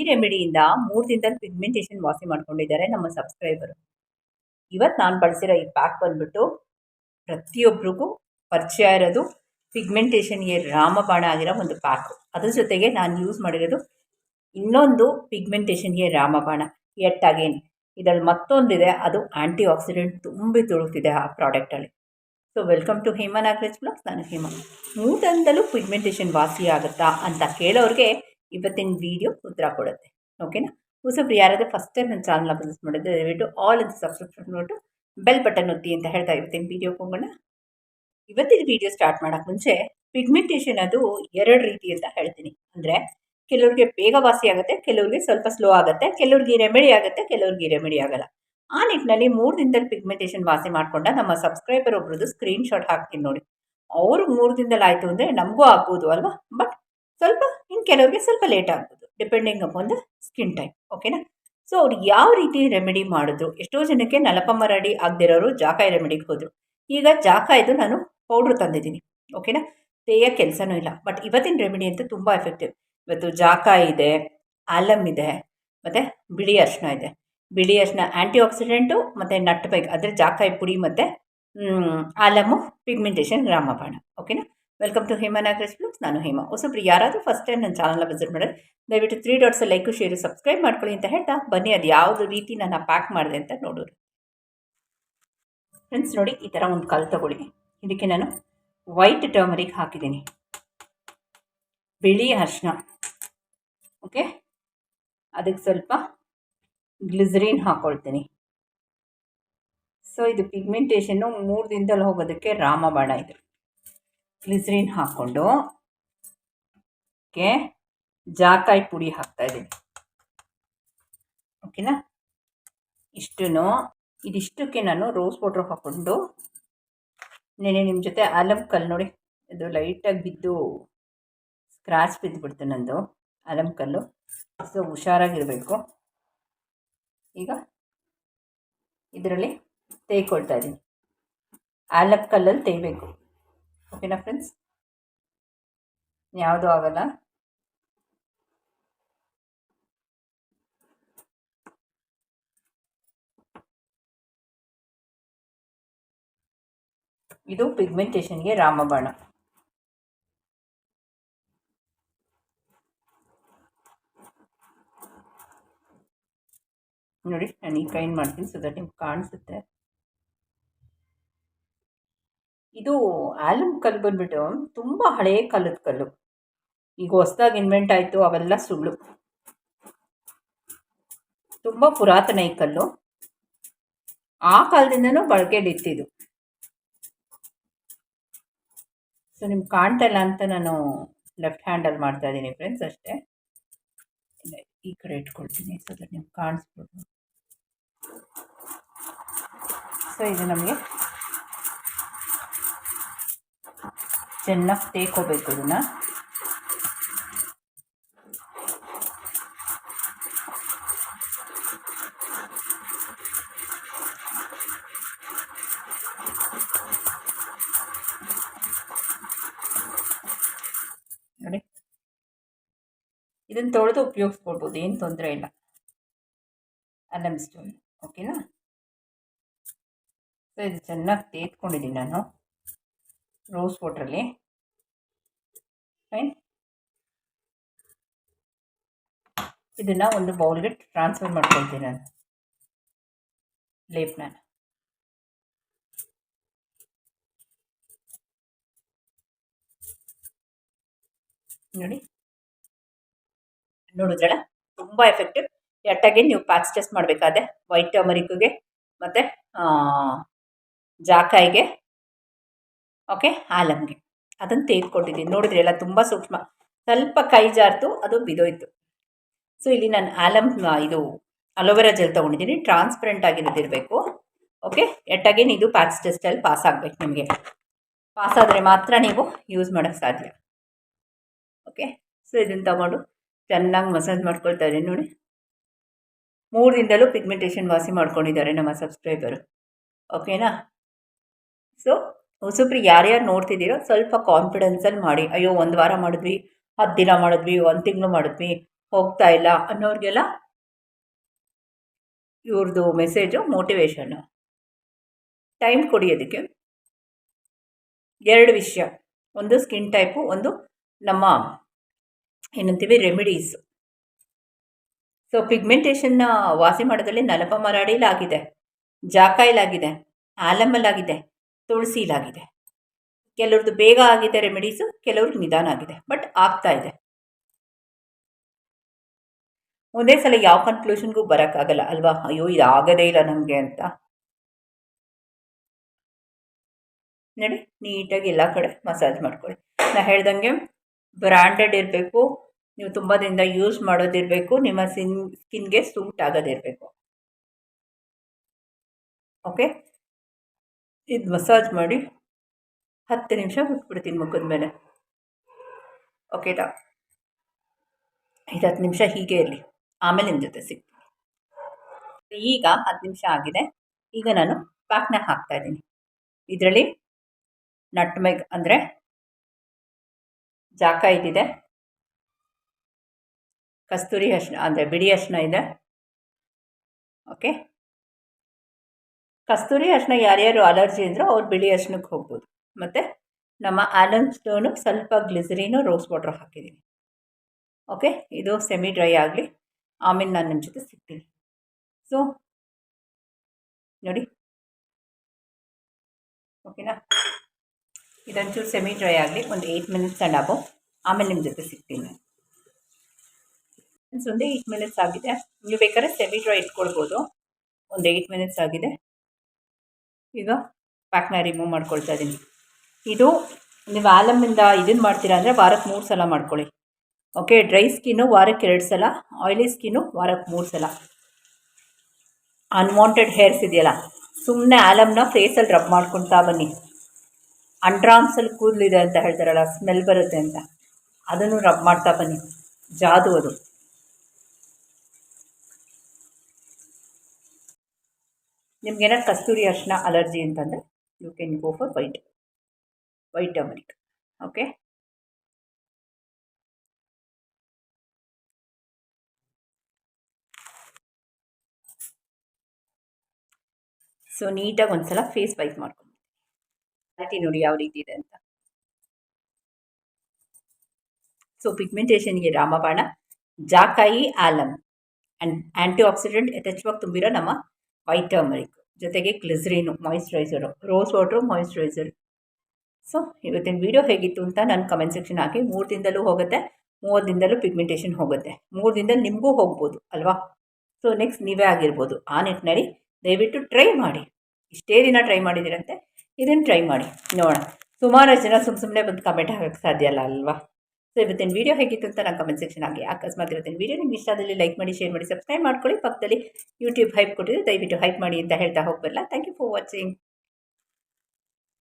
ಈ ರೆಮಿಡಿಯಿಂದ ಮೂರು ದಿನದಲ್ಲಿ ಪಿಗ್ಮೆಂಟೇಷನ್ ವಾಸಿ ಮಾಡ್ಕೊಂಡಿದ್ದಾರೆ ನಮ್ಮ ಸಬ್ಸ್ಕ್ರೈಬರು ಇವತ್ತು ನಾನು ಬಳಸಿರೋ ಈ ಪ್ಯಾಕ್ ಬಂದ್ಬಿಟ್ಟು ಪ್ರತಿಯೊಬ್ಬರಿಗೂ ಪರಿಚಯ ಇರೋದು ಪಿಗ್ಮೆಂಟೇಷನ್ಗೆ ರಾಮಬಾಣ ಆಗಿರೋ ಒಂದು ಪ್ಯಾಕು ಅದ್ರ ಜೊತೆಗೆ ನಾನು ಯೂಸ್ ಮಾಡಿರೋದು ಇನ್ನೊಂದು ಪಿಗ್ಮೆಂಟೇಷನ್ಗೆ ರಾಮಬಾಣ. ಎಟ್ ಅಗೇನ್ ಇದರಲ್ಲಿ ಮತ್ತೊಂದಿದೆ, ಅದು ಆ್ಯಂಟಿ ಆಕ್ಸಿಡೆಂಟ್ ತುಂಬಿ ತುಳುಕ್ತಿದೆ ಆ ಪ್ರಾಡಕ್ಟಲ್ಲಿ so welcome to Hema Nagaraj blogs ನಾನು ಮೂರು ದಿನದಲ್ಲೂ ಪಿಗ್ಮೆಂಟೇಷನ್ ವಾಸಿ ಆಗುತ್ತಾ ಅಂತ ಕೇಳೋರಿಗೆ ಇವತ್ತಿನ ವಿಡಿಯೋ ಉತ್ತರ ಕೊಡುತ್ತೆ. ಓಕೆನಾ ಹೊಸಬ್ರು ಯಾರಾದರೂ ಫಸ್ಟ್ ಟೈಮ್ ನನ್ನ ಚಾನಲ್ನ ವಿಸಿಟ್ ಮಾಡಿದ್ರೆ ದಯವಿಟ್ಟು ಆಲ್ ಅಂತ ಸಬ್ಸ್ಕ್ರಿಪ್ಷನ್ ಮಾಡಿಬಿಟ್ಟು ಬೆಲ್ ಬಟನ್ ಒತ್ತಿ ಅಂತ ಹೇಳ್ತಾ ಇವತ್ತಿನ ವಿಡಿಯೋ ಹೋಗೋಣ ಇವತ್ತಿನ ವಿಡಿಯೋ ಸ್ಟಾರ್ಟ್ ಮಾಡೋಕ್ಕೆ ಮುಂಚೆ ಪಿಗ್ಮೆಂಟೇಷನ್ ಅದು ಎರಡು ರೀತಿ ಅಂತ ಹೇಳ್ತೀನಿ. ಅಂದರೆ ಕೆಲವ್ರಿಗೆ ಬೇಗ ವಾಸಿ ಆಗುತ್ತೆ, ಕೆಲವ್ರಿಗೆ ಸ್ವಲ್ಪ ಸ್ಲೋ ಆಗುತ್ತೆ, ಕೆಲವ್ರಿಗೆ ರೆಮಿಡಿ ಆಗುತ್ತೆ, ಕೆಲವ್ರಿಗೆ ರೆಮಿಡಿ ಆಗಲ್ಲ. ಆ ನಿಟ್ಟಿನಲ್ಲಿ ಮೂರು ದಿನದಲ್ಲಿ ಪಿಗ್ಮೆಂಟೇಷನ್ ವಾಸಿ ಮಾಡಿಕೊಂಡ ನಮ್ಮ ಸಬ್ಸ್ಕ್ರೈಬರ್ ಒಬ್ರದ್ದು ಸ್ಕ್ರೀನ್ಶಾಟ್ ಹಾಕ್ತೀನಿ ನೋಡಿ. ಅವರು ಮೂರು ದಿನದಲ್ಲಿ ಆಯಿತು ಅಂದರೆ ನಮಗೂ ಆಗ್ಬೋದು ಅಲ್ವಾ? ಬಟ್ ಸ್ವಲ್ಪ ಇನ್ನು ಕೆಲವರಿಗೆ ಸ್ವಲ್ಪ ಲೇಟ್ ಆಗ್ಬೋದು depending upon the skin type ಓಕೆನಾ ಸೊ ಅವ್ರು ಯಾವ ರೀತಿ ರೆಮಿಡಿ ಮಾಡಿದ್ರು? ಎಷ್ಟೋ ಜನಕ್ಕೆ ನಲಪಮ್ಮ ರೆಡಿ ಆಗದಿರೋರು ಜಾಕಾಯಿ ರೆಮಿಡಿಗೆ ಹೋದರು. ಈಗ ಜಾಕಾಯ್ದು ನಾನು ಪೌಡ್ರ್ ತಂದಿದ್ದೀನಿ ಓಕೆನಾ ತೇಯ ಕೆಲಸನೂ ಇಲ್ಲ ಬಟ್ ಇವತ್ತಿನ ರೆಮಿಡಿ ಅಂತೂ ತುಂಬ ಎಫೆಕ್ಟಿವ್ ಇವತ್ತು ಜಾಕಾಯಿ ಇದೆ ಆಲಮ್ ಇದೆ, ಮತ್ತು ಬಿಳಿ ಅರ್ಶನ ಇದೆ. ಬಿಳಿ ಅರಿಶಿನ ಆ್ಯಂಟಿ ಆಕ್ಸಿಡೆಂಟು ಮತ್ತು ನಟ್ ಬೈಕ್ ಅಂದರೆ ಜಾಕಾಯಿ ಪುಡಿ, ಮತ್ತು ಆಲಮು ಪಿಗ್ಮೆಂಟೇಷನ್ ರಾಮಬಾಣ ಓಕೆನಾ welcome to Hema Nagaraj blogs ನಾನು ಹೇಮಾ. ಹೊಸಬ್ರು ಯಾರಾದರೂ ಫಸ್ಟ್ ಟೈಮ್ ನನ್ನ ಚಾನಲ್ನ ವಿಸಿಟ್ ಮಾಡಿದ್ರೆ ದಯವಿಟ್ಟು three dots like share subscribe ಮಾಡ್ಕೊಳ್ಳಿ ಅಂತ ಹೇಳ್ತಾ ಬನ್ನಿ. ಅದು ಯಾವುದು ರೀತಿ ನಾನು ಪ್ಯಾಕ್ ಮಾಡಿದೆ ಅಂತ ನೋಡೋರು ಫ್ರೆಂಡ್ಸ್ ನೋಡಿ ಈ ಥರ ಒಂದು ಕಲ್ ತಗೊಳ್ಳಿ. ಇದಕ್ಕೆ ನಾನು ವೈಟ್ ಟರ್ಮರಿಗೆ ಹಾಕಿದ್ದೀನಿ. ಬಿಳಿ ಅರ್ಶಿನ. ಓಕೆ ಅದಕ್ಕೆ ಸ್ವಲ್ಪ ಗ್ಲಿಸರಿನ್ ಹಾಕ್ಕೊಳ್ತೀನಿ ಸೊ ಇದು ಪಿಗ್ಮೆಂಟೇಷನ್ನು ಮೂರು ದಿನದಲ್ಲಿ ಹೋಗೋದಕ್ಕೆ ರಾಮಬಾಣ ಇದು. ಗ್ಲಿಸರಿನ್ ಹಾಕ್ಕೊಂಡು ಓಕೆ ಜಾಕಾಯಿ ಪುಡಿ ಹಾಕ್ತಾ ಇದ್ದೀನಿ. ಓಕೆನಾ ಇಷ್ಟೂ ಇದಿಷ್ಟಕ್ಕೆ ನಾನು ರೋಸ್ ವಾಟ್ರ್ ಹಾಕ್ಕೊಂಡು ನೆನೆ ನಿಮ್ಮ ಜೊತೆ ಆಲಂ ಕಲ್ಲು ನೋಡಿ, ಅದು ಲೈಟಾಗಿ ಬಿದ್ದು ಸ್ಕ್ರಾಚ್ ಬಿದ್ದುಬಿಡ್ತು ನಂದು ಆಲಂ ಕಲ್ಲು. ಸೊ ಹುಷಾರಾಗಿರಬೇಕು. ಈಗ ಇದರಲ್ಲಿ ತೇಯ್ಕೊಳ್ತಾ ಇದ್ದೀನಿ. ಆಲಂ ಕಲ್ಲಲ್ಲಿ ತೇಯ್ಬೇಕು. ಓಕೆನಾ ಫ್ರೆಂಡ್ಸ್ ಯಾವುದೂ ಆಗಲ್ಲ? ಇದು ಪಿಗ್ಮೆಂಟೇಷನ್ಗೆ ರಾಮಬಾಣ. ನೋಡಿ, ನಾನು ಈ ಮಾಡ್ತೀನಿ ಸೊ ದಟ್ ನಿಮ್ಗೆ ಕಾಣಿಸುತ್ತೆ. ಇದು ಆಲಮ್ ಕಲ್ಲು ಬಂದ್ಬಿಟ್ಟು ತುಂಬ ಹಳೆಯ ಕಾಲದ ಕಲ್ಲು. ಈಗ ಹೊಸ್ದಾಗಿ ಇನ್ವೆಂಟ್ ಆಯಿತು, ಅವೆಲ್ಲ ಸುಳ್ಳು. ತುಂಬ ಪುರಾತನ ಈ ಕಲ್ಲು. ಆ ಕಾಲದಿಂದನೂ ಬಳಕೆಲಿತ್ತಿದ್ದು ಸೊ ನಿಮ್ಗೆ ಕಾಣ್ತಾ ಇಲ್ಲ ಅಂತ ನಾನು ಲೆಫ್ಟ್ ಹ್ಯಾಂಡಲ್ ಮಾಡ್ತಾ ಇದ್ದೀನಿ ಫ್ರೆಂಡ್ಸ್ ಅಷ್ಟೇ. ಈ ಕಡೆ ಇಟ್ಕೊಳ್ತೀನಿ ಸೊ ದಟ್ ನಿಮ್ಗೆ ಕಾಣಿಸ್ಬೋದು. ಸೊ ಇದು ನಮಗೆ ಚೆನ್ನಾಗಿ ತೇಕೋಬೇಕು ಇದನ್ನು. ನೋಡಿ. ಇದನ್ನು ತೊಳೆದು ಉಪಯೋಗಿಸ್ಕೊಳ್ಬೋದು, ಏನು ತೊಂದರೆ ಇಲ್ಲ. ಅಲ್ಲಮ್ ಸ್ಟೋನ್ ಓಕೆನಾ ಸೊ ಇದು ಚೆನ್ನಾಗಿ ತೇತ್ಕೊಂಡಿದ್ದೀನಿ ನಾನು. ರೋಸ್ ವಾಟ್ರಲ್ಲಿ ಫೈನ್ ಇದನ್ನು ಒಂದು ಬೌಲ್ಗೆ ಟ್ರಾನ್ಸ್ಫರ್ ಮಾಡ್ಕೊಳ್ತೀನಿ ನಾನು. ಲೇಪ್ನ ನೋಡಿ. ನೋಡಿದ್ರಲ್ಲ ತುಂಬ ಎಫೆಕ್ಟಿವ್ ಎಟ್ಟಾಗಿ ನೀವು ಪ್ಯಾಚ್ ಟೆಸ್ಟ್ ಮಾಡಬೇಕಾದ್ರೆ ವೈಟ್ ಟರ್ಮರಿಕ್ಗೆ ಮತ್ತು ಜಾಕಾಯಿಗೆ ಓಕೆ? ಆಲಮ್ಗೆ. ಅದನ್ನು ತೆಗೆದುಕೊಂಡಿದ್ದೀನಿ ನೋಡಿದ್ರಿ ಎಲ್ಲ ತುಂಬ ಸೂಕ್ಷ್ಮ. ಸ್ವಲ್ಪ ಕೈ ಜಾರ್ತು, ಅದು ಬಿದೋಯ್ತು. ಸೊ ಇಲ್ಲಿ ನಾನು ಆಲಮ್ ಇದು ಅಲೋವೆರಾ ಜೆಲ್ ತೊಗೊಂಡಿದ್ದೀನಿ ಟ್ರಾನ್ಸ್ಪರೆಂಟ್ ಆಗಿರೋದಿರಬೇಕು ಓಕೆ? ಎಟ್ಟಾಗೇನು ಇದು ಪ್ಯಾಕ್ಸ್ ಟೆಸ್ಟಲ್ಲಿ ಪಾಸ್ ಆಗಬೇಕು ನಿಮಗೆ. ಪಾಸ್ ಆದರೆ ಮಾತ್ರ ನೀವು ಯೂಸ್ ಮಾಡೋಕ್ಕೆ ಸಾಧ್ಯ. ಓಕೆ? ಸೊ ಇದನ್ನು ತಗೊಂಡು ಚೆನ್ನಾಗಿ ಮಸಾಜ್ ಮಾಡ್ಕೊಳ್ತಾ ಇದ್ದೀನಿ ನೋಡಿ. ಮೂರು ದಿನದಲ್ಲೂ ಪಿಗ್ಮೆಂಟೇಷನ್ ವಾಸಿ ಮಾಡ್ಕೊಂಡಿದ್ದಾರೆ ನಮ್ಮ ಸಬ್ಸ್ಕ್ರೈಬರು ಓಕೆನಾ? ಸೊ ಹೊಸಬ್ರು ಯಾರ್ಯಾರು ನೋಡ್ತಿದ್ದೀರೋ ಸ್ವಲ್ಪ ಕಾನ್ಫಿಡೆನ್ಸಲ್ಲಿ ಮಾಡಿ. ಅಯ್ಯೋ, ಒಂದು ವಾರ ಮಾಡಿದ್ವಿ, ಹತ್ತು ದಿನ ಮಾಡಿದ್ವಿ, ಒಂದು ತಿಂಗಳು ಮಾಡಿದ್ವಿ, ಹೋಗ್ತಾ ಇಲ್ಲ ಅನ್ನೋರಿಗೆಲ್ಲ ಇವ್ರದ್ದು ಮೆಸೇಜು ಮೋಟಿವೇಶನ್ನು ಟೈಮ್ ಕೊಡಿ ಅದಕ್ಕೆ. ಎರಡು ವಿಷಯ. ಒಂದು ಸ್ಕಿನ್ ಟೈಪು ಒಂದು ನಮ್ಮ ಏನಂತೀವಿ ರೆಮಿಡೀಸ್ ಸೊ ಪಿಗ್ಮೆಂಟೇಷನ್ನ ವಾಸಿ ಮಾಡೋದ್ರಲ್ಲಿ ನಲಪ ಮರಾಡಿಲಾಗಿದೆ ಜಾಕಾಯಿಲಾಗಿದೆ ಆಲಮಲ್ಲಾಗಿದೆ ತುಳಸಿಲಾಗಿದೆ ಕೆಲವ್ರದ್ದು ಬೇಗ ಆಗಿದೆ ರೆಮಿಡೀಸು ಕೆಲವ್ರಿಗೆ ನಿಧಾನ ಆಗಿದೆ ಬಟ್ ಆಗ್ತಾ ಇದೆ. ಒಂದೇ ಸಲ ಯಾವ ಕನ್ಕ್ಲೂಷನ್ಗೂ ಬರೋಕ್ಕಾಗಲ್ಲ ಅಲ್ವಾ? ಅಯ್ಯೋ ಇದು ಆಗದೇ ಇಲ್ಲ ನಮಗೆ ಅಂತ. ನೋಡಿ, ನೀಟಾಗಿ ಎಲ್ಲ ಕಡೆ ಮಸಾಜ್ ಮಾಡ್ಕೊಳ್ಳಿ. ನಾನು ಹೇಳ್ದಂಗೆ ಬ್ರ್ಯಾಂಡೆಡ್ ಇರಬೇಕು, ನೀವು ತುಂಬ ದಿನದ ಯೂಸ್ ಮಾಡೋದಿರಬೇಕು ನಿಮ್ಮ ಸಿನ್ ಸ್ಕಿನ್ಗೆ ಸೂಟ್ ಆಗೋದಿರಬೇಕು ಓಕೆ ಇದು ಮಸಾಜ್ ಮಾಡಿ ಹತ್ತು ನಿಮಿಷ ಬಿಟ್ಬಿಡ್ತೀನಿ ಮುಖದ ಮೇಲೆ. ಓಕೆನಾ ಇದು ಹತ್ತು ನಿಮಿಷ ಹೀಗೆ ಇರಲಿ. ಆಮೇಲೆ ನಿಮ್ಮ ಜೊತೆ ಸಿಗ್ತೀನಿ. ಈಗ ಹತ್ತು ನಿಮಿಷ ಆಗಿದೆ. ಈಗ ನಾನು ಪ್ಯಾಕ್ನ ಹಾಕ್ತಾಯಿದ್ದೀನಿ ಇದರಲ್ಲಿ ನಟ್ಮೆಗ್ ಅಂದರೆ ಜಾಕ ಇದಿದೆ ಕಸ್ತೂರಿ ಅರ್ಶಿನ ಅಂದರೆ ಬಿಡಿ ಅರ್ಶಿನ ಇದೆ. ಓಕೆ ಕಸ್ತೂರಿ ಅರ್ಶನ ಯಾರ್ಯಾರು ಅಲರ್ಜಿ ಅಂದರೂ ಅವ್ರು ಬಿಳಿ ಅರ್ಶನಕ್ಕೆ ಹೋಗ್ಬೋದು. ಮತ್ತು ನಮ್ಮ ಆಲನ್ ಸ್ಟೋನು ಸ್ವಲ್ಪ ಗ್ಲಿಸರಿನು ರೋಸ್ ವಾಟ್ರ್ ಹಾಕಿದ್ದೀನಿ ಓಕೆ ಇದು ಸೆಮಿ ಡ್ರೈ ಆಗಲಿ, ಆಮೇಲೆ ನಾನು ನಿಮ್ಮ ಜೊತೆ ಸಿಗ್ತೀನಿ. ಸೊ ನೋಡಿ. ಓಕೆನಾ ಇದೊಂಚೂರು ಸೆಮಿ ಡ್ರೈ ಆಗಲಿ, ಒಂದು ಏಯ್ಟ್ ಮಿನಿಟ್ಸ್ ಆ್ಯಂಡ್ ಆಮೇಲೆ ನಿಮ್ಮ ಜೊತೆ ಸಿಗ್ತೀನಿ ನಾನು. ಒಂದು ಏಯ್ಟ್ ಮಿನಿಟ್ಸ್ ಆಗಿದೆ. ನೀವು ಬೇಕಾದ್ರೆ ಸೆಮಿ ಡ್ರೈ ಇಟ್ಕೊಳ್ಬೋದು. ಒಂದು ಏಯ್ಟ್ ಮಿನಿಟ್ಸ್ ಆಗಿದೆ. ಈಗ ಪ್ಯಾಕ್ನ ರಿಮೂವ್ ಮಾಡ್ಕೊಳ್ತಾ ಇದ್ದೀನಿ ಇದು ನೀವು ಆಲಮ್ಮಿಂದ ಇದನ್ನು ಮಾಡ್ತೀರಾ ಅಂದರೆ ವಾರಕ್ಕೆ ಮೂರು ಸಲ ಮಾಡ್ಕೊಳ್ಳಿ. ಓಕೆ ಡ್ರೈ ಸ್ಕಿನ್ನು ವಾರಕ್ಕೆ ಎರಡು ಸಲ ಆಯಿಲಿ ಸ್ಕಿನ್ನು ವಾರಕ್ಕೆ ಮೂರು ಸಲ. ಅನ್ವಾಂಟೆಡ್ ಹೇರ್ಸ್ ಇದೆಯಲ್ಲ ಸುಮ್ಮನೆ ಆಲಮ್ನ ಫೇಸಲ್ಲಿ ರಬ್ ಮಾಡ್ಕೊಳ್ತಾ ಬನ್ನಿ. ಅಂಡ್ರಾಮ್ಸಲ್ಲಿ ಕೂದಲಿದೆ ಅಂತ ಹೇಳ್ತಾರಲ್ಲ ಸ್ಮೆಲ್ ಬರುತ್ತೆ ಅಂತ. ಅದನ್ನು ರಬ್ ಮಾಡ್ತಾ ಬನ್ನಿ. ಜಾದು ಅದು. ನಿಮ್ಗೇನಾದ್ರು ಕಸ್ತೂರಿ ಅರ್ಶಿನ ಅಲರ್ಜಿ ಅಂತಂದರೆ you can go for white white turmeric okay so ನೀಟಾಗಿ ಒಂದ್ಸಲ ಫೇಸ್ ವೈಪ್ ಮಾಡ್ಕೊಂಡು ಕ್ವಾಲಿಟಿ ನೋಡಿ ಯಾವ ರೀತಿ ಇದೆ ಅಂತ. ಸೊ ಪಿಗ್ಮೆಂಟೇಷನ್ಗೆ ರಾಮಬಾಣ, ಜಾಕಾಯಿ ಆಲಮ್ ಆ್ಯಂಡ್ ಆ್ಯಂಟಿ ಆಕ್ಸಿಡೆಂಟ್ ಯಥೇಚ್ಛವಾಗಿ ತುಂಬಿರೋ ನಮ್ಮ ವೈಟ್ ಟರ್ಮರಿಕ್ ಜೊತೆಗೆ glycerin moisturiser rose water moisturiser so ಇವತ್ತಿನ ವೀಡಿಯೋ ಹೇಗಿತ್ತು ಅಂತ ನಾನು ಕಮೆಂಟ್ ಸೆಕ್ಷನ್ ಹಾಕಿ ಮೂರು ದಿನದಲ್ಲೂ ಹೋಗುತ್ತೆ, ಮೂವತ್ತು ದಿನದಲ್ಲೂ ಪಿಗ್ಮೆಂಟೇಷನ್ ಹೋಗುತ್ತೆ. ಮೂರು ದಿನದಲ್ಲಿ ನಿಮಗೂ ಹೋಗ್ಬೋದು, ಅಲ್ವಾ? ಸೊ ನೆಕ್ಸ್ಟ್ ನೀವೇ ಆಗಿರ್ಬೋದು. ಆ ನಿಟ್ಟಿನಲ್ಲಿ ದಯವಿಟ್ಟು ಟ್ರೈ ಮಾಡಿ. ಇಷ್ಟೇ ದಿನ ಟ್ರೈ ಮಾಡಿದ್ದೀರಂತೆ ಇದನ್ನು ಟ್ರೈ ಮಾಡಿ. ನೋಡೋಣ. ಸುಮಾರು ಜನ ಸುಮ್ಮ ಸುಮ್ಮನೆ ಬಂದು ಕಮೆಂಟ್ ಹಾಕೋಕ್ಕೆ ಸಾಧ್ಯ ಅಲ್ಲ, ಅಲ್ವಾ? ಸೊ ಇವತ್ತಿನ ವೀಡಿಯೋ ಹೇಗಿತ್ತು ಅಂತ ನಾನು ಕಮೆಂಟ್ ಸೆಕ್ಷನ್ ಆಗಿ ಅಕಸ್ಮಾತ್ ಇವತ್ತಿನ ವೀಡಿಯೋ ನಿಮ್ಗೆ ಇಷ್ಟ ಲೈಕ್ ಮಾಡಿ ಶೇರ್ ಮಾಡಿ ಸಬ್ಸ್ಕ್ರೈಬ್ ಮಾಡ್ಕೊಳ್ಳಿ. ಪಕ್ಕದಲ್ಲಿ ಯೂಟ್ಯೂಬ್ ಹೈಪ್ ಕೊಟ್ಟಿದ್ರೆ ದಯವಿಟ್ಟು ಹೈಪ್ ಮಾಡಿ ಅಂತ ಹೇಳ್ತಾ ಹೋಗಬಲ್ಲ ಥ್ಯಾಂಕ್ ಯು ಫಾರ್ ವಾಚಿಂಗ್